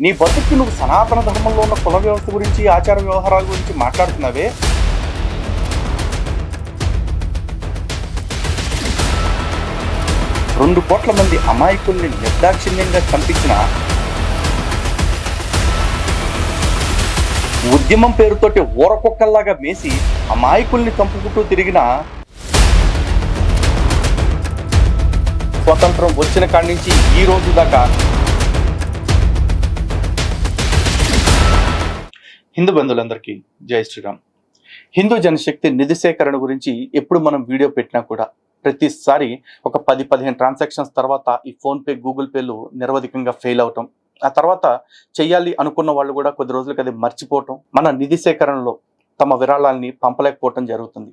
నీ బతుక్కి నువ్వు సనాతన ధర్మంలో ఉన్న కుల వ్యవస్థ గురించి ఆచార వ్యవహారాల గురించి మాట్లాడుతున్నావే? రెండు కోట్ల మంది అమాయకుల్ని నిర్దాక్షిణ్యంగా చంపించిన ఉద్యమం పేరుతోటి ఊరకొక్కల్లాగా మేసి అమాయకుల్ని చంపుకుంటూ తిరిగిన స్వతంత్రం వచ్చిన కాడి నుంచి ఈ రోజు దాకా హిందూ బంధువులందరికీ జై శ్రీరామ్. హిందూ జనశక్తి నిధి సేకరణ గురించి ఎప్పుడు మనం వీడియో పెట్టినా కూడా ప్రతిసారి ఒక పది పదిహేను ట్రాన్సాక్షన్స్ తర్వాత ఈ ఫోన్పే గూగుల్ పేలు నిరవధికంగా ఫెయిల్ అవటం ఆ తర్వాత చేయాలి అనుకున్న వాళ్ళు కూడా కొద్ది రోజులకి అది మర్చిపోవటం మన నిధి సేకరణలో తమ విరాళాలని పంపలేకపోవటం జరుగుతుంది.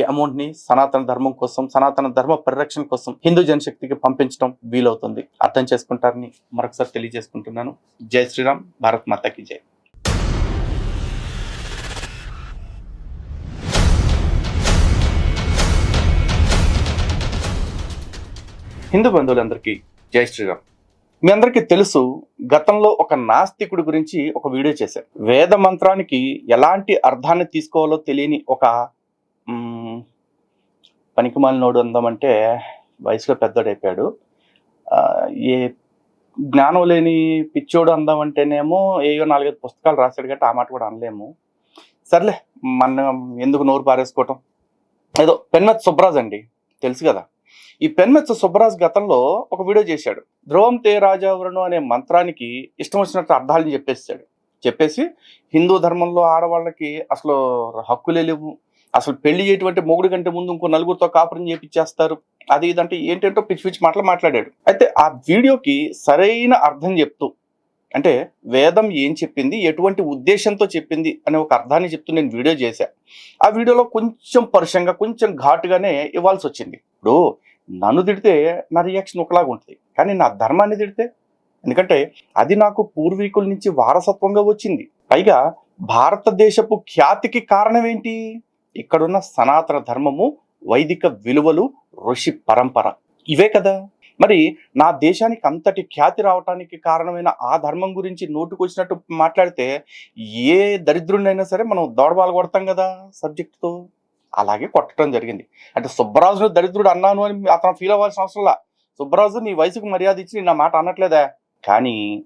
అమౌంట్ని సనాతన ధర్మం కోసం సనాతన ధర్మ పరిరక్షణ కోసం హిందూ జనశక్తికి పంపించడం వీలవుతుంది. అర్థం చేసుకుంటారని మరొకసారి తెలియజేసుకుంటున్నాను. జై శ్రీరామ్. భారత్ మాతకి జై. హిందూ బంధువులందరికీ జై శ్రీరామ్. మీ అందరికీ తెలుసు గతంలో ఒక నాస్తికుడి గురించి ఒక వీడియో చేశాను. వేద మంత్రానికి ఎలాంటి అర్థాన్ని తీసుకోవాలో తెలియని ఒక పనికిమాలినోడు అందామంటే వయసులో పెద్దోడైపోయాడు. ఏ జ్ఞానం లేని పిచ్చోడు అందామంటేనేమో ఏయో నాలుగైదు పుస్తకాలు రాశాడు కాబట్టి ఆ మాట కూడా అనలేము. సర్లే మనం ఎందుకు నోరు పారేసుకోవటం? ఏదో పెన్మెత్ సుబ్రాజ్ అండి తెలుసు కదా. ఈ పెన్మెత్ సుబ్బరాజ్ గతంలో ఒక వీడియో చేశాడు. ధ్రువం తే రాజావరణం అనే మంత్రానికి ఇష్టం వచ్చినట్టు అర్థాలని చెప్పేసాడు. చెప్పేసి హిందూ ధర్మంలో ఆడవాళ్ళకి అసలు హక్కులే లేవు. అసలు పెళ్ళి చేయటువంటి మొగుడు కంటే ముందు ఇంకో నలుగురితో కాపురం చేపించేస్తారు అది ఇదంటే ఏంటంటో పిచ్చి పిచ్చి మాటలు మాట్లాడాడు. అయితే ఆ వీడియోకి సరైన అర్థం చెప్తూ అంటే వేదం ఏం చెప్పింది ఎటువంటి ఉద్దేశంతో చెప్పింది అనే ఒక అర్థాన్ని చెప్తూ నేను వీడియో చేశా. ఆ వీడియోలో కొంచెం పరుషంగా కొంచెం ఘాటుగానే ఇవ్వాల్సి వచ్చింది. ఇప్పుడు నన్ను తిడితే నా రియాక్షన్ ఒకలాగా ఉంటుంది. కానీ నా ధర్మాన్ని తిడితే? ఎందుకంటే అది నాకు పూర్వీకుల నుంచి వారసత్వంగా వచ్చింది. పైగా భారతదేశపు ఖ్యాతికి కారణం ఏంటి? ఇక్కడున్న సనాతన ధర్మము వైదిక విలువలు ఋషి పరంపర. ఇవే కదా. మరి నా దేశానికి అంతటి ఖ్యాతి రావటానికి కారణమైన ఆ ధర్మం గురించి నోటుకొచ్చినట్టు మాట్లాడితే ఏ దరిద్రుడినైనా సరే మనం దౌడబాలు కొడతాం కదా సబ్జెక్టుతో. అలాగే కొట్టడం జరిగింది. అంటే సుబ్బరాజును దరిద్రుడు అన్నాను అని అతను ఫీల్ అవ్వాల్సిన అవసరంలా సుబ్బరాజు నీ వయసుకు మర్యాద ఇచ్చి నేను నా మాట అనట్లేదా? కానీ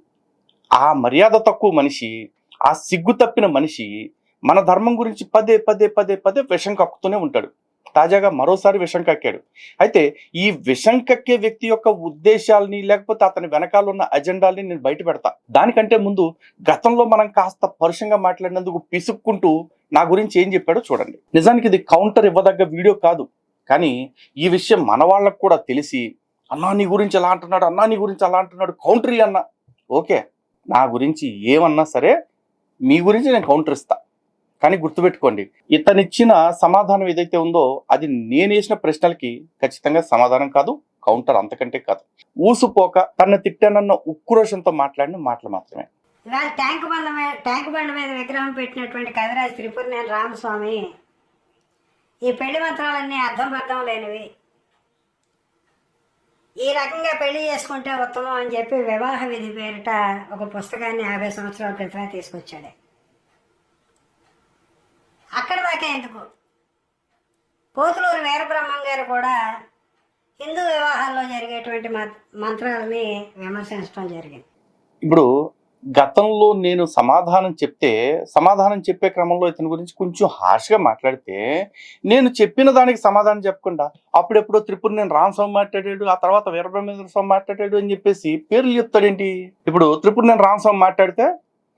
ఆ మర్యాద తక్కువ మనిషి ఆ సిగ్గు తప్పిన మనిషి మన ధర్మం గురించి పదే పదే పదే పదే విషం కక్కుతూనే ఉంటాడు. తాజాగా మరోసారి విషం కక్కాడు. అయితే ఈ విషం కక్కే వ్యక్తి యొక్క ఉద్దేశాలని లేకపోతే అతని వెనకాల ఉన్న అజెండాల్ని నేను బయట పెడతా. దానికంటే ముందు గతంలో మనం కాస్త పరుషంగా మాట్లాడినందుకు పిసుక్కుంటూ నా గురించి ఏం చెప్పాడో చూడండి. నిజానికి ఇది కౌంటర్ ఇవ్వదగ్గ వీడియో కాదు. కానీ ఈ విషయం మన వాళ్ళకు కూడా తెలిసి అన్నా నీ గురించి ఎలా అంటున్నాడు అన్నా నీ గురించి అలా అంటున్నాడు కౌంటర్ అన్న ఓకే. నా గురించి ఏమన్నా సరే మీ గురించి నేను కౌంటర్ ఇస్తా. కానీ గుర్తుపెట్టుకోండి ఇతనిచ్చిన సమాధానం ఏదైతే ఉందో అది నేను వేసిన ప్రశ్నలకి ఖచ్చితంగా సమాధానం కాదు కౌంటర్ అంతకంటే కాదు. ఊసుపోక తన తిట్టానన్న ఉక్రోషంతో మాట్లాడిన మాటలు మాత్రమే. ఇవాళ ట్యాంక్ బండ మీద ట్యాంక్ బండ మీద విగ్రహం పెట్టినటువంటి కవిరాజ్ త్రిపురనేని రామస్వామి ఈ పెళ్ళి మంత్రాలన్నీ అర్థం అర్థం లేనివి. ఈ రకంగా పెళ్ళి చేసుకుంటే ఉత్తమం అని చెప్పి వివాహ విధి పేరిట ఒక పుస్తకాన్ని యాభై సంవత్సరాల క్రితమే తీసుకొచ్చాడు. అక్కడ దాకా ఎందుకు? పోతులూరు వీరబ్రహ్మం గారు కూడా హిందూ వివాహాల్లో జరిగేటువంటి మంత్రాలని విమర్శించడం జరిగింది. ఇప్పుడు గతంలో నేను సమాధానం చెప్తే సమాధానం చెప్పే క్రమంలో ఇతని గురించి కొంచెం హార్ష్గా మాట్లాడితే నేను చెప్పిన దానికి సమాధానం చెప్పకుండా అప్పుడెప్పుడో త్రిపుర నేను రామస్వామి మాట్లాడాడు ఆ తర్వాత వీరబ్రహ్మేంద్ర స్వామి మాట్లాడాడు అని చెప్పేసి పేర్లు చెప్తాడేంటి? ఇప్పుడు త్రిపుర నేను రామస్వామి మాట్లాడితే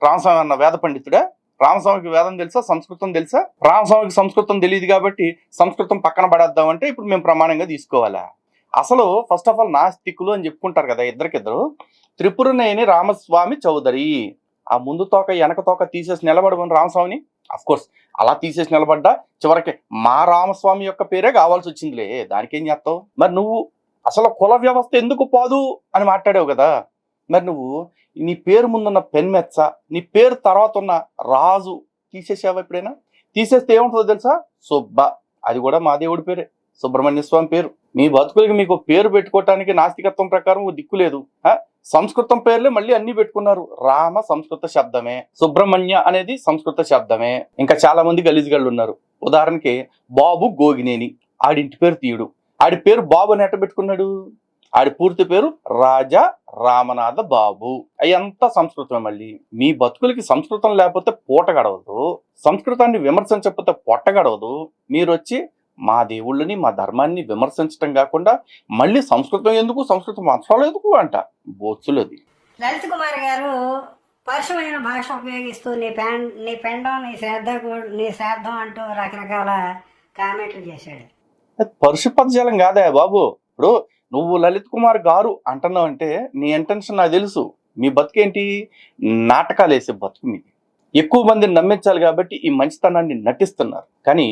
రామస్వామి అన్న వేద పండితుడా? రామస్వామికి వేదం తెలుసా? సంస్కృతం తెలుసా? రామస్వామికి సంస్కృతం తెలియదు కాబట్టి సంస్కృతం పక్కన పడేద్దామంటే ఇప్పుడు మేము ప్రమాణంగా తీసుకోవాలా? అసలు ఫస్ట్ ఆఫ్ ఆల్ నాస్తికులు అని చెప్పుకుంటారు కదా ఇద్దరికిద్దరు. త్రిపురనేని రామస్వామి చౌదరి. ఆ ముందు తోక వెనక తోక తీసేసి నిలబడమని రామస్వామిని? అఫ్ కోర్స్ అలా తీసేసి నిలబడ్డా చివరికి మా రామస్వామి యొక్క పేరే కావాల్సి వచ్చిందిలే. దానికేం చేస్తావు? మరి నువ్వు అసలు కుల వ్యవస్థ ఎందుకు పోదు అని మాట్లాడావు కదా? మరి నువ్వు నీ పేరు ముందున్న పెన్మెచ్చ నీ పేరు తర్వాత ఉన్న రాజు తీసేసావా ఎప్పుడైనా? తీసేస్తే ఏముంటుందో తెలుసా? సుబ్బ. అది కూడా మా దేవుడి పేరే. సుబ్రహ్మణ్య స్వామి పేరు. మీ బతుకులకి మీకు పేరు పెట్టుకోవటానికి నాస్తికత్వం ప్రకారం దిక్కు లేదు. సంస్కృతం పేర్లే మళ్ళీ అన్ని పెట్టుకున్నారు. రామ సంస్కృత శబ్దమే. సుబ్రహ్మణ్య అనేది సంస్కృత శబ్దమే. ఇంకా చాలా మంది గలీజుగాళ్ళు ఉన్నారు. ఉదాహరణకి బాబు గోగినేని. ఆడింటి పేరు తీయుడు. ఆడి పేరు బాబు అని ఎట్ట పెట్టుకున్నాడు? ఆడి పూర్తి పేరు రాజా రామనాథ బాబు. అయ్యంతా సంస్కృతమే మళ్ళీ. మీ బతుకులకి సంస్కృతం లేకపోతే పూట గడవదు. సంస్కృతాన్ని విమర్శించకపోతే పొట్ట గడవదు. మీరు వచ్చి మా దేవుళ్ళని మా ధర్మాన్ని విమర్శించడం కాకుండా మళ్ళీ సంస్కృతం ఎందుకు సంస్కృతం మంత్రాలు ఎందుకు అంట. బొచ్చులది లలిత్ కుమార్ గారు పరుషమైన భాష ఉపయోగిస్తూ నీ పెన్ నీ పెండం నీ శ్రద్ధ నీ శ్రాద్ధం అంటూ రకరకాల కామెంట్లు చేశాడు. పరుషు పదజాలం కాదా బాబు. ఇప్పుడు నువ్వు లలిత్ కుమార్ గారు అంటున్నావు అంటే నీ ఇంటెన్షన్ నాకు తెలుసు. మీ బతుకేంటి? నాటకాలు వేసే బతుకు మీది. ఎక్కువ మందిని నమ్మించాలి కాబట్టి ఈ మంచితనాన్ని నటిస్తున్నారు. కానీ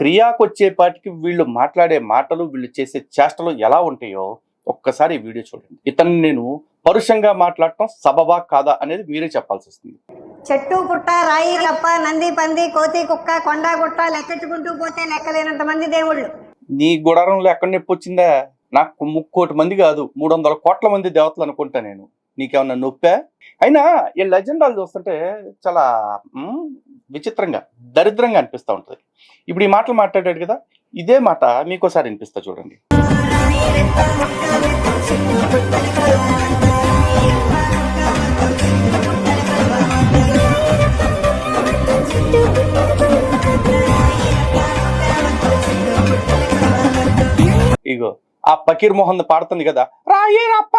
క్రియాకు వచ్చేపాటికి వీళ్ళు మాట్లాడే మాటలు వీళ్ళు చేసే చేష్టలు ఎలా ఉంటాయో ఒక్కసారి ఈ వీడియో చూడండి. ఇతన్ని నేను పరుషంగా మాట్లాడటం సబబా కాదా అనేది మీరే చెప్పాల్సి వస్తుంది. చెట్టు పుట్ట రాయి కప్ప నంది పంది కోతి కుక్క కొండ గుట్ట లెక్కెట్టుకుంటూ పోతే లెక్కలేనంత మంది దేవుళ్ళు. నీ గుడారంలో ఎక్కడ నొప్పి వచ్చిందా? నాకు ముక్కోటి మంది కాదు మూడు వందల కోట్ల మంది దేవతలు అనుకుంటా నేను. నీకేమన్నా నొప్పే? అయినా ఈ లెజెండాలు చూస్తుంటే చాలా విచిత్రంగా దరిద్రంగా అనిపిస్తూ ఉంటుంది. ఇప్పుడు ఈ మాటలు మాట్లాడాడు కదా ఇదే మాట మీకోసారి అనిపిస్తా చూడండి. ఇగో ఆ ఫకీర్ మోహన్ పాడుతుంది కదా రాయి రప్ప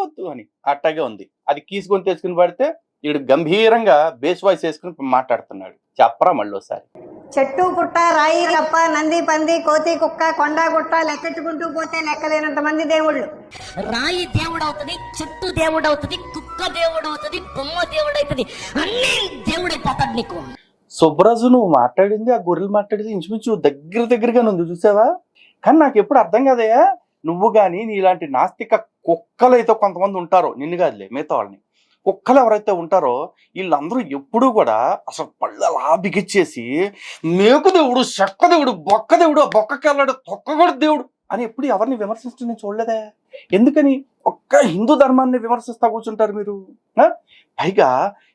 వద్దు అని. అట్టగే ఉంది. అది కీసుకొని తెచ్చుకుని పడితే వీడు గంభీరంగా బేస్ వాయిస్ వేసుకుని మాట్లాడుతున్నాడు. చెప్పరా మళ్ళీసారి చెట్టు పుట్ట రాయి కప్ప నంది పంది కోతి కుక్క కొండ గుట్ట లెక్కెట్టుకుంటూ పోతే లెక్కలేనంత మంది దేవుళ్ళు. రాయి దేవుడు అవుతుంది చెట్టు దేవుడు అవుతుంది కుక్క దేవుడు అవుతుంది బొమ్మ దేవుడు అవుతుంది అన్ని దేవుడైపోతాడు నీకు. సుబ్రాజు నువ్వు మాట్లాడింది ఆ గొర్రెలు మాట్లాడింది ఇంచుమించు దగ్గర దగ్గరగా ఉంది చూసావా? కానీ నాకు ఎప్పుడు అర్థం కాదయ్యా. నువ్వు కానీ నీలాంటి నాస్తిక కుక్కలైతే కొంతమంది ఉంటారో నిన్ను కాదులే మిగతా వాళ్ళని. కుక్కలు ఎవరైతే ఉంటారో వీళ్ళందరూ ఎప్పుడూ కూడా అసలు పళ్ళు అలా బిగిచ్చేసి మేకు దేవుడు చెక్క దేవుడు బొక్క దేవుడు ఆ బొక్కకి తొక్క కూడా దేవుడు. అని ఎప్పుడు ఎవరిని విమర్శించడం నేను చూడలేదే. ఎందుకని? ఒక్క హిందూ ధర్మాన్ని విమర్శిస్తా కూర్చుంటారు మీరు? పైగా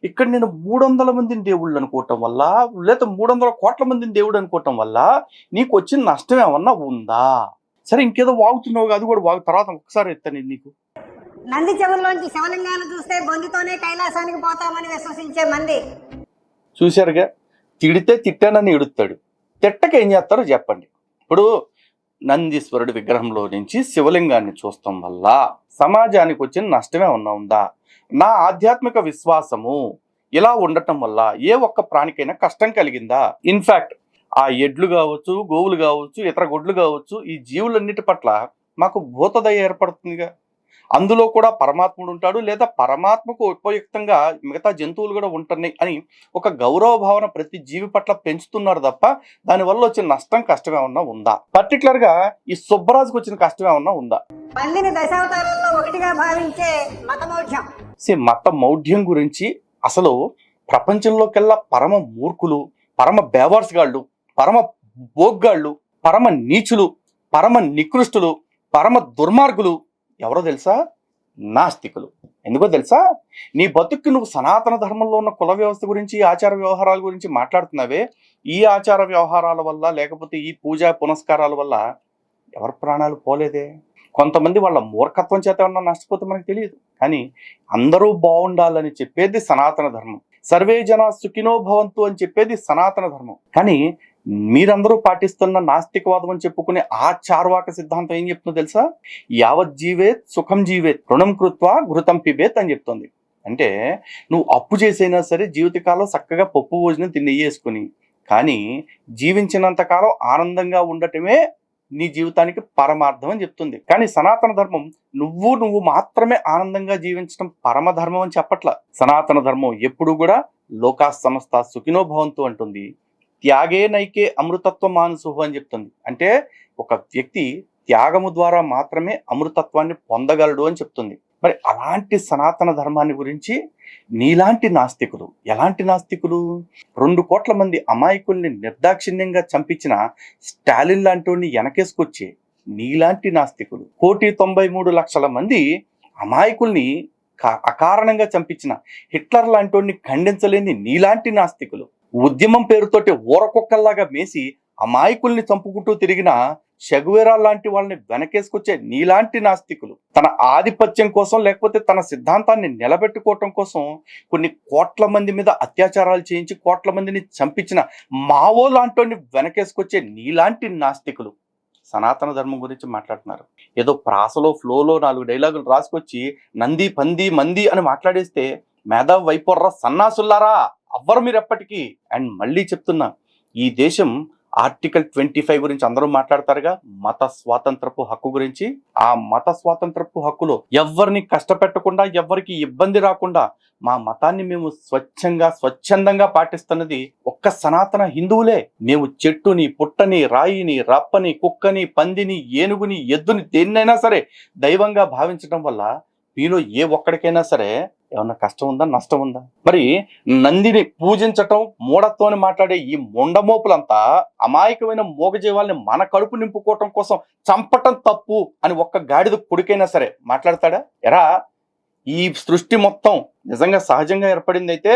ఇక్కడ నేను మూడు వందల మందిని దేవుళ్ళు అనుకోవటం వల్ల లేదా మూడు వందల కోట్ల మందిని దేవుడు అనుకోవటం వల్ల నీకు వచ్చిన నష్టం ఏమన్నా ఉందా? సరే ఇంకేదో వాగుతున్నావు అది కూడా వాగు తర్వాత ఒకసారి ఎత్తాను నీకు. నంది చెవుల్లోంచి శివలింగాన్ని చూస్తే బొందితోనే కైలాసానికి పోతామని విశ్వసించే మంది. చూశారుగా? తిడితే తిట్టానని ఎడుతాడు తిట్టక ఏం చేస్తారో చెప్పండి. ఇప్పుడు నందీశ్వరుడి విగ్రహంలో నుంచి శివలింగాన్ని చూస్తాం వల్ల సమాజానికి వచ్చిన నష్టమే ఉన్నా ఉందా? నా ఆధ్యాత్మిక విశ్వాసము ఇలా ఉండటం వల్ల ఏ ఒక్క ప్రాణికైనా కష్టం కలిగిందా? ఇన్ఫ్యాక్ట్ ఆ ఎడ్లు కావచ్చు గోవులు కావచ్చు ఇతర గొడ్లు కావచ్చు ఈ జీవులన్నిటి పట్ల మాకు భూతదయ ఏర్పడుతుందిగా. అందులో కూడా పరమాత్ముడు ఉంటాడు లేదా పరమాత్మకు ఉపయుక్తంగా మిగతా జంతువులు కూడా ఉంటున్నాయి అని ఒక గౌరవ భావన ప్రతి జీవి పట్ల పెంచుతున్నారు తప్ప దానివల్ల వచ్చిన నష్టం కష్టం ఏమన్నా ఉందా? పర్టికులర్గా ఈ సుబ్బరాజుకు వచ్చిన కష్టం ఏమన్నా ఉందా? పందిని దశావతారాల్లో ఒకటిగా భావించే మతమౌఢ్యం సే మత మౌఢ్యం గురించి అసలు ప్రపంచంలోకెల్లా పరమ మూర్ఖులు పరమ బేవర్స్ గాళ్ళు పరమ బోగ్గాళ్ళు పరమ నీచులు పరమ నికృష్టులు పరమ దుర్మార్గులు ఎవరో తెలుసా? నాస్తికులు. ఎందుకో తెలుసా? నీ బతుక్కి నువ్వు సనాతన ధర్మంలో ఉన్న కుల వ్యవస్థ గురించి ఆచార వ్యవహారాల గురించి మాట్లాడుతున్నావే. ఈ ఆచార వ్యవహారాల వల్ల లేకపోతే ఈ పూజా పునస్కారాల వల్ల ఎవరి ప్రాణాలు పోలేదే? కొంతమంది వాళ్ళ మూర్ఖత్వం చేత ఏమన్నా నష్టపోతే మనకు తెలియదు. కానీ అందరూ బాగుండాలని చెప్పేది సనాతన ధర్మం. సర్వే జన సుఖినో భవంతు అని చెప్పేది సనాతన ధర్మం. కానీ మీరందరూ పాటిస్తున్న నాస్తికవాదం అని చెప్పుకునే ఆ చార్వాక సిద్ధాంతం ఏం చెప్తుందో తెలుసా? యావత్ జీవేత్ సుఖం జీవేత్ రుణం కృత్వా ఘృతం పిబేత్ అని చెప్తుంది. అంటే నువ్వు అప్పు చేసైనా సరే జీవితకాలం చక్కగా పప్పు భోజనం తినేసుకుని కానీ జీవించినంత కాలం ఆనందంగా ఉండటమే నీ జీవితానికి పరమార్థం అని చెప్తుంది. కానీ సనాతన ధర్మం నువ్వు నువ్వు మాత్రమే ఆనందంగా జీవించడం పరమధర్మం అని చెప్పట్ల. సనాతన ధర్మం ఎప్పుడు కూడా లోకా సంస్థ సుఖినో భవంతు అంటుంది. త్యాగే నైకే అమృతత్వ మానసుహు అని చెప్తుంది. అంటే ఒక వ్యక్తి త్యాగము ద్వారా మాత్రమే అమృతత్వాన్ని పొందగలడు అని చెప్తుంది. మరి అలాంటి సనాతన ధర్మాన్ని గురించి నీలాంటి నాస్తికులు ఎలాంటి నాస్తికులు? రెండు కోట్ల మంది అమాయకుల్ని నిర్దాక్షిణ్యంగా చంపించిన స్టాలిన్ లాంటి వెనకేసుకొచ్చి నీలాంటి నాస్తికులు కోటి తొంభై మూడు లక్షల మంది అమాయకుల్ని అకారణంగా చంపించిన హిట్లర్ లాంటి ఖండించలేని నీలాంటి నాస్తికులు ఉద్యమం పేరుతోటి ఊరకొక్కల్లాగా మేసి అమాయకుల్ని చంపుకుంటూ తిరిగిన షగువేరా లాంటి వాళ్ళని వెనకేసుకొచ్చే నీలాంటి నాస్తికులు తన ఆధిపత్యం కోసం లేకపోతే తన సిద్ధాంతాన్ని నిలబెట్టుకోవటం కోసం కొన్ని కోట్ల మంది మీద అత్యాచారాలు చేయించి కోట్ల మందిని చంపించిన మావో లాంటి వెనకేసుకొచ్చే నీలాంటి నాస్తికులు. సనాతన ధర్మం గురించి మాట్లాడుతున్నారు. ఏదో ప్రాసలో ఫ్లోలో నాలుగు డైలాగులు రాసుకొచ్చి నంది పంది మంది అని మాట్లాడేస్తే మేధావి వైపోర్రా సన్నాసుల్లారా? అవ్వరు మీరు ఎప్పటికీ అండ్ మళ్ళీ చెప్తున్నా ఈ దేశం ఆర్టికల్ ట్వంటీ ఫైవ్ గురించి అందరూ మాట్లాడతారుగా మత స్వాతంత్రపు హక్కు గురించి. ఆ మత స్వాతంత్రపు హక్కులో ఎవరిని కష్టపెట్టకుండా ఎవరికి ఇబ్బంది రాకుండా మా మతాన్ని మేము స్వచ్ఛంగా స్వచ్ఛందంగా పాటిస్తున్నది ఒక్క సనాతన హిందువులే. మేము చెట్టుని పుట్టని రాయిని రప్పని కుక్కని పందిని ఏనుగుని ఎద్దుని దేన్నైనా సరే దైవంగా భావించడం వల్ల మీలో ఏ ఒక్కడికైనా సరే ఏమన్నా కష్టం ఉందా? నష్టం ఉందా? మరి నందిని పూజించటం మూఢత్వం మాట్లాడే ఈ ముండమోపులంతా అమాయకమైన మూగజీవాల్ని మన కడుపు నింపుకోవటం కోసం చంపటం తప్పు అని ఒక్క గాడిద కొడుకైనా సరే మాట్లాడతాడా? ఎరా ఈ సృష్టి మొత్తం నిజంగా సహజంగా ఏర్పడింది అయితే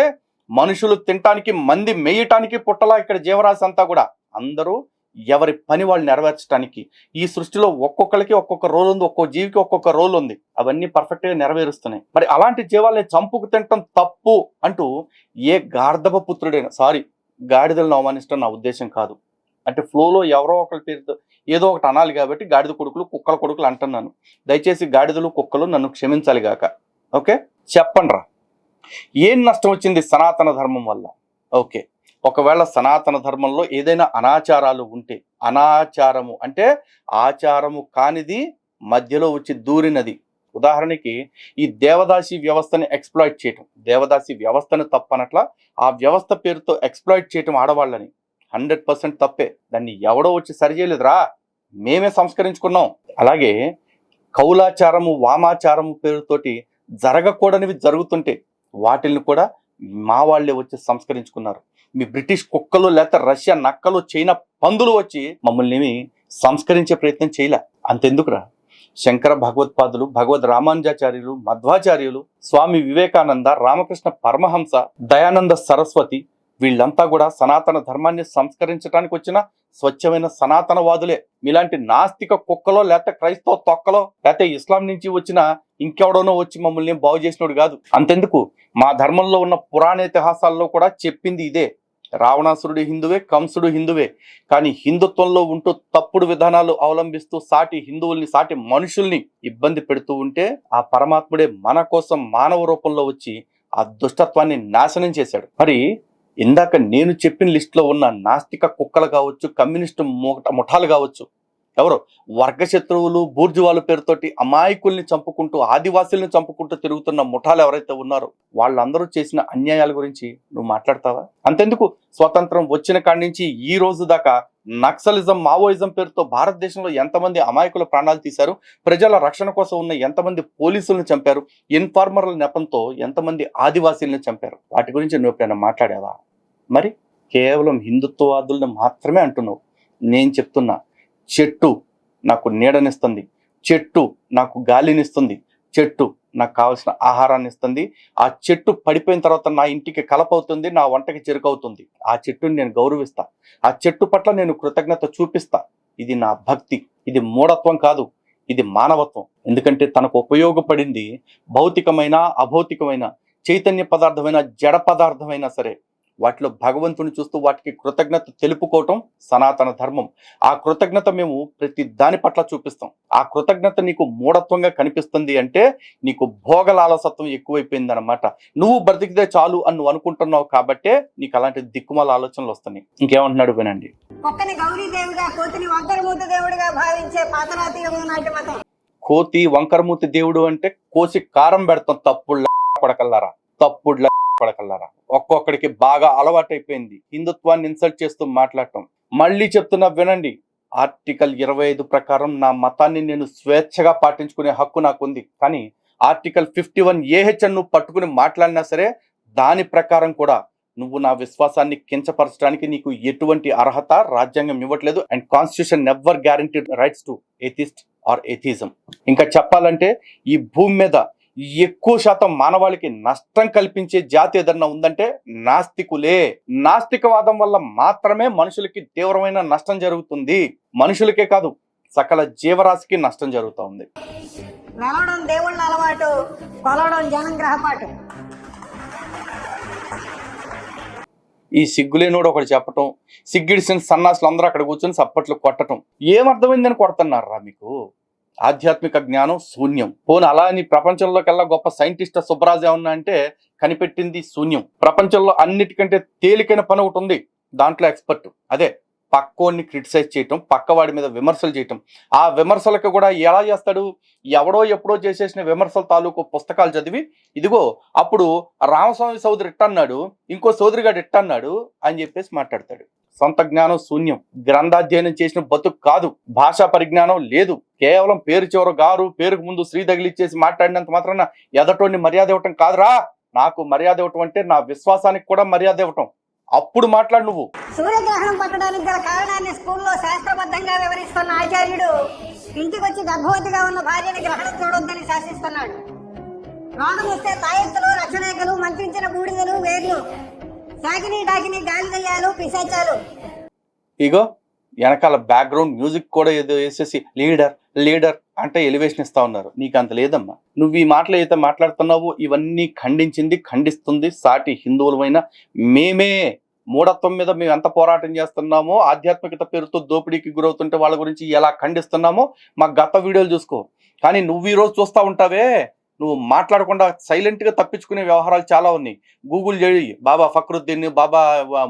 మనుషులు తినటానికి మంది మేయటానికి పుట్టలా ఇక్కడ జీవరాశి అంతా కూడా. అందరూ ఎవరి పని వాళ్ళు నెరవేర్చడానికి ఈ సృష్టిలో ఒక్కొక్కరికి ఒక్కొక్క రోల్ ఉంది ఒక్కొక్క జీవికి ఒక్కొక్క రోల్ ఉంది. అవన్నీ పర్ఫెక్ట్గా నెరవేరుస్తున్నాయి. మరి అలాంటి జీవాల్ని చంపుకు తినటం తప్పు అంటూ ఏ గార్ధవ పుత్రుడైనా సారీ గాడిదలను అవమానించడం నా ఉద్దేశం కాదు. అంటే ఫ్లోలో ఎవరో ఒకరి పేరుతో ఏదో ఒకటి అనాలి కాబట్టి గాడిద కొడుకులు కుక్కల కొడుకులు అంటున్నాను. దయచేసి గాడిదలు కుక్కలు నన్ను క్షమించాలి గాక. ఓకే? చెప్పండి రా ఏం నష్టం వచ్చింది సనాతన ధర్మం వల్ల? ఓకే. ఒకవేళ సనాతన ధర్మంలో ఏదైనా అనాచారాలు ఉంటే అనాచారము అంటే ఆచారము కానిది మధ్యలో వచ్చి దూరినది. ఉదాహరణకి ఈ దేవదాసి వ్యవస్థని ఎక్స్ప్లాయిట్ చేయటం దేవదాసి వ్యవస్థను తప్పనట్ల ఆ వ్యవస్థ పేరుతో ఎక్స్ప్లాయిట్ చేయటం ఆడవాళ్ళని హండ్రెడ్ పర్సెంట్ తప్పే. దాన్ని ఎవడో వచ్చి సరిచేయలేదురా మేమే సంస్కరించుకున్నాం. అలాగే కౌలాచారము వామాచారము పేరుతోటి జరగకూడనివి జరుగుతుంటే వాటిల్ని కూడా మా వాళ్ళే వచ్చి సంస్కరించుకున్నారు. మీ బ్రిటిష్ కుక్కలు లేకపోతే రష్యా నక్కలు చైనా పందులు వచ్చి మమ్మల్ని సంస్కరించే ప్రయత్నం చేయలే. అంతెందుకురా? శంకర భగవత్పాదులు భగవద్ రామానుజాచార్యులు మధ్వాచార్యులు స్వామి వివేకానంద రామకృష్ణ పరమహంస దయానంద సరస్వతి వీళ్ళంతా కూడా సనాతన ధర్మాన్ని సంస్కరించడానికి వచ్చిన స్వచ్ఛమైన సనాతనవాదులే. మీలాంటి నాస్తిక కుక్కలో లేకపోతే క్రైస్తవ తొక్కలో లేకపోతే ఇస్లాం నుంచి వచ్చిన ఇంకెవడోనో వచ్చి మమ్మల్ని బాగు చేసినోడు కాదు. అంతెందుకు? మా ధర్మంలో ఉన్న పురాణ ఇతిహాసాల్లో కూడా చెప్పింది ఇదే. రావణాసురుడు హిందువే కంసుడు హిందువే. కానీ హిందుత్వంలో ఉంటూ తప్పుడు విధానాలు అవలంబిస్తూ సాటి హిందువుల్ని సాటి మనుషుల్ని ఇబ్బంది పెడుతూ ఉంటే ఆ పరమాత్ముడే మన కోసం మానవ రూపంలో వచ్చి ఆ దుష్టత్వాన్ని నాశనం చేశాడు. మరి ఇందాక నేను చెప్పిన లిస్టులో ఉన్న నాస్తిక కుక్కలు కావచ్చు కమ్యూనిస్టు ముఠాలు కావచ్చు ఎవరు? వర్గశత్రువులు బూర్జువాల పేరుతోటి అమాయకుల్ని చంపుకుంటూ ఆదివాసుల్ని చంపుకుంటూ తిరుగుతున్న ముఠాలు ఎవరైతే ఉన్నారో వాళ్ళందరూ చేసిన అన్యాయాల గురించి నువ్వు మాట్లాడతావా? అంతెందుకు? స్వతంత్రం వచ్చిన కాడి నుంచి ఈ రోజు దాకా నక్సలిజం మావోయిజం పేరుతో భారతదేశంలో ఎంతమంది అమాయకుల ప్రాణాలు తీశారు? ప్రజల రక్షణ కోసం ఉన్న ఎంతమంది పోలీసులను చంపారు? ఇన్ఫార్మర్ల నెపంతో ఎంతమంది ఆదివాసీలను చంపారు? వాటి గురించి నువ్వు ఎప్పుడైనా మాట్లాడావా? మరి కేవలం హిందుత్వవాదులను మాత్రమే అంటున్నావు. నేను చెప్తున్నా చెట్టు నాకు నీడనిస్తుంది. చెట్టు నాకు గాలినిస్తుంది. చెట్టు నాకు కావాల్సిన ఆహారాన్ని ఇస్తుంది ఆ చెట్టు పడిపోయిన తర్వాత నా ఇంటికి కలపవుతుంది నా వంటకి చెరుకవుతుంది. ఆ చెట్టుని నేను గౌరవిస్తా. ఆ చెట్టు పట్ల నేను కృతజ్ఞత చూపిస్తా. ఇది నా భక్తి. ఇది మూఢత్వం కాదు. ఇది మానవత్వం. ఎందుకంటే తనకు ఉపయోగపడింది భౌతికమైన అభౌతికమైన చైతన్య పదార్థమైన జడ పదార్థమైనా సరే. వాటిలో భగవంతుని చూస్తూ వాటికి కృతజ్ఞత తెలుపుకోవటం సనాతన ధర్మం. ఆ కృతజ్ఞత మేము ప్రతి దాని పట్ల చూపిస్తాం. ఆ కృతజ్ఞత నీకు మూఢత్వంగా కనిపిస్తుంది అంటే నీకు భోగలాలసత్వం ఎక్కువైపోయింది అనమాట నువ్వు బ్రతికితే చాలు అని నువ్వు అనుకుంటున్నావు కాబట్టే నీకు అలాంటి దిక్కుమాల ఆలోచనలు వస్తున్నాయి. ఇంకేమంటున్నాడు వినండి. కుక్కని గౌరీదేవిగా కోతిని వంకరమూత దేవుడిగా భావించే పాతరాతీయము నాటి మతం. కోతి వంకరమూతి దేవుడు అంటే కోసి కారం పెడతాం తప్పుడుల కొడకల్లారా తప్పుడుల కొడకల్లారా ఒక్కొక్కడికి బాగా అలవాటైపోయింది. హిందుత్వాన్ని ఇన్సల్ట్ చేస్తూ మాట్లాడటం. మళ్ళీ చెప్తున్నా వినండి. ఆర్టికల్ ఇరవై ఐదు ప్రకారం నా మతాన్ని నేను స్వేచ్ఛగా పాటించుకునే హక్కు నాకుంది. కానీ ఆర్టికల్ ఫిఫ్టీ వన్ ఏహెచ్ఎన్ నువ్వు పట్టుకుని మాట్లాడినా సరే దాని ప్రకారం కూడా నువ్వు నా విశ్వాసాన్ని కించపరచడానికి నీకు ఎటువంటి అర్హత రాజ్యాంగం ఇవ్వట్లేదు and constitution never guaranteed rights to atheist or atheism ఇంకా చెప్పాలంటే ఈ భూమి మీద ఎక్కువ శాతం మానవాళికి నష్టం కల్పించే జాతి ఏదన్నా ఉందంటే నాస్తికులే. నాస్తికవాదం వల్ల మాత్రమే మనుషులకి తీవ్రమైన నష్టం జరుగుతుంది. మనుషులకే కాదు సకల జీవరాశికి నష్టం జరుగుతూ ఉంది. నలవడం దేవుళ్ళ అలవాటు కొలవడం ఈ సిగ్గులేనోడు ఒకటి చెప్పటం సిగ్గిడిసిన సన్నాసులు అందరూ అక్కడ కూర్చొని సప్పట్లు కొట్టటం. ఏమర్థమైందని కొడుతున్నారా మీకు? ఆధ్యాత్మిక జ్ఞానం శూన్యం. పోను అలా అని ప్రపంచంలోకెల్లా గొప్ప సైంటిస్ట్ సుబ్బరాజు ఏమన్నా అంటే కనిపెట్టింది శూన్యం. ప్రపంచంలో అన్నిటికంటే తేలికైన పని ఒకటి ఉంది. దాంట్లో ఎక్స్పర్ట్. అదే పక్కోడిని క్రిటిసైజ్ చేయటం పక్కవాడి మీద విమర్శలు చేయటం. ఆ విమర్శలకు కూడా ఎలా చేస్తాడు? ఎవడో ఎప్పుడో చేసేసిన విమర్శల తాలూకు పుస్తకాలు చదివి ఇదిగో అప్పుడు రామస్వామి సోదరు ఇట్టన్నాడు ఇంకో సోదరిగాడు ఇట్టన్నాడు అని చెప్పేసి మాట్లాడతాడు. సొంత జ్ఞానం శూన్యం. గ్రంథాధ్యయనం చేసిన బతుకు కాదు. భాషా పరిజ్ఞానం లేదు. కేవలం పేరు చివర గారు పేరుకు ముందు శ్రీ తగిలిచ్చేసి మాట్లాడినంత మాత్రాన ఎదటోని మర్యాద ఇవ్వటం కాదురా. నాకు మర్యాద ఇవ్వటం అంటే నా విశ్వాసానికి కూడా మర్యాద ఇవ్వటం. అప్పుడు మాట్లాడు నువ్వు. సూర్యగ్రహణం పట్టడానికి గల కారణాన్ని స్కూల్లో శాస్త్రబద్ధంగా వివరిస్తున్న ఆచార్యుడు ఇంటికి వచ్చి గర్భవతిగా ఉన్న భార్యని గ్రహణం చూడొద్దని శాసిస్తున్నాడు. రోగం వస్తే తాయెత్తులు రక్షణేకలు మంత్రించిన బూడిదలు వేర్లు పిశాచాలు. ఇగో వెనకాల బ్యాక్గ్రౌండ్ మ్యూజిక్ కూడా ఏదో వేసేసి లీడర్ లీడర్ అంటే ఎలివేషన్ ఇస్తా ఉన్నారు. నీకు అంత లేదమ్మా. నువ్వు ఈ మాటలు అయితే మాట్లాడుతున్నావో ఇవన్నీ ఖండించింది ఖండిస్తుంది సాటి హిందువులమైన. మేమే మూఢత్వం మీద మేము ఎంత పోరాటం చేస్తున్నామో ఆధ్యాత్మికత పేరుతో దోపిడీకి గురవుతుంటే వాళ్ళ గురించి ఎలా ఖండిస్తున్నామో మా గత వీడియోలు చూసుకో. కానీ నువ్వు ఈ రోజు చూస్తా ఉంటావే. నువ్వు మాట్లాడకుండా సైలెంట్గా తప్పించుకునే వ్యవహారాలు చాలా ఉన్నాయి. గూగుల్ చేయి బాబా ఫక్రుద్దీన్ బాబా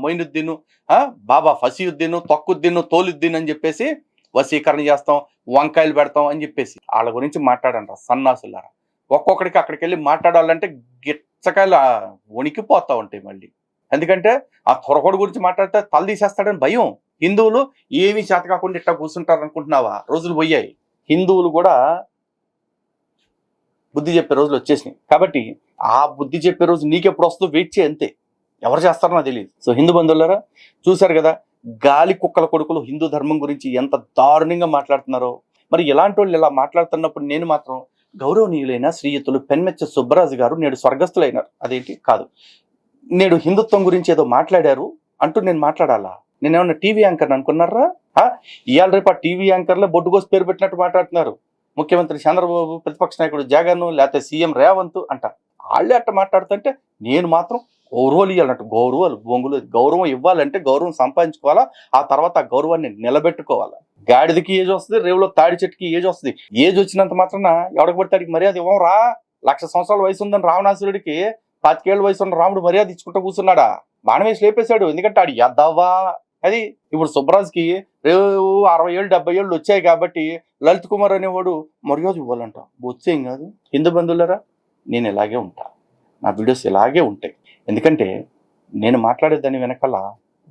మొయినుద్దీన్ ఆ, బాబా ఫసీయుద్దీన్ తొక్కుద్దీన్ తోలుద్దీన్ అని చెప్పేసి వసీకరణ చేస్తాం వంకాయలు పెడతాం అని చెప్పేసి. వాళ్ళ గురించి మాట్లాడండి సన్నాసులారా. ఒక్కొక్కడికి అక్కడికి వెళ్ళి మాట్లాడాలంటే గిచ్చకాయలు వణికిపోతూ వణికిపోతా ఉంటాయి మళ్ళీ. ఎందుకంటే ఆ త్వరకొడు గురించి మాట్లాడితే తల తీసేస్తాడని భయం. హిందువులు ఏమీ చేత కాకుండా ఇట్లా కూర్చుంటారు అనుకుంటున్నావా రోజులు పోయాయి. హిందువులు కూడా బుద్ధి చెప్పే రోజులు వచ్చేసినాయి. కాబట్టి ఆ బుద్ధి చెప్పే రోజు నీకెప్పుడు వస్తుందో వెయిట్ చేయి అంతే. ఎవరు చేస్తారో నాకు తెలియదు. సో హిందూ బంధువులరా చూశారు కదా గాలి కుక్కల కొడుకులు హిందూ ధర్మం గురించి ఎంత దారుణంగా మాట్లాడుతున్నారో. మరి ఇలాంటి వాళ్ళు ఇలా మాట్లాడుతున్నప్పుడు నేను మాత్రం గౌరవనీయులైన శ్రీయుతులు పెన్మెచ్చ సుబ్బరాజు గారు నేడు స్వర్గస్థులైనారు. అదేంటి? కాదు. నేడు హిందుత్వం గురించి ఏదో మాట్లాడారు అంటూ నేను మాట్లాడాలా? నేనేమన్నా టీవీ యాంకర్ అనుకున్నారా? ఇవాళ రేపు ఆ టీవీ యాంకర్లో బొడ్డుకోసి పేరు పెట్టినట్టు మాట్లాడుతున్నారు. ముఖ్యమంత్రి చంద్రబాబు ప్రతిపక్ష నాయకుడు జగన్ లేకపోతే సీఎం రేవంత్ అంట. వాళ్ళే అట్ట మాట్లాడుతుంటే నేను మాత్రం గౌరవాలు ఇవ్వాలంట గౌరవాలు బొంగులు గౌరవం ఇవ్వాలంటే గౌరవం సంపాదించుకోవాలా? ఆ తర్వాత ఆ గౌరవాన్ని నిలబెట్టుకోవాలా? గాడిదకి ఏజ్ వస్తుంది రేవులో తాడి చెట్టుకి ఏజ్ వస్తుంది. ఏజ్ వచ్చినంత మాత్రాన ఎవడకు పడితే మర్యాద ఇవ్వం రా లక్ష సంవత్సరాల వయసు ఉందని రావణాసురుడికి పాతికేళ్ళ వయసు ఉన్న రాముడు మర్యాద ఇచ్చుకుంటూ కూర్చున్నాడా? బాణవేసి లేపేశాడు ఎందుకంటే ఆడు ఎద్దవ్వా అది ఇప్పుడు సుబ్బరాజ్కి రేవు అరవై ఏళ్ళు డెబ్బై ఏళ్ళు వచ్చాయి కాబట్టి లలిత్ కుమార్ అనేవాడు మర్యాద ఇవ్వాలంట. వచ్చేం కాదు. హిందూ బంధువులరా? నేను ఇలాగే ఉంటా. నా వీడియోస్ ఇలాగే ఉంటాయి. ఎందుకంటే నేను మాట్లాడే దాని వెనకాల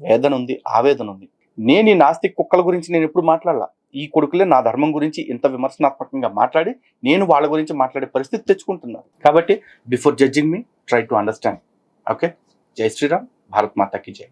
వేదన ఉంది ఆవేదన ఉంది. నేను ఈ నాస్తిక్ కుక్కల గురించి నేను ఎప్పుడు మాట్లాడాల. ఈ కొడుకులే నా ధర్మం గురించి ఇంత విమర్శనాత్మకంగా మాట్లాడి నేను వాళ్ళ గురించి మాట్లాడే పరిస్థితి తెచ్చుకుంటున్నాను కాబట్టి before judging me try to understand okay జై శ్రీరామ్ భారత్ మాతాకి జై.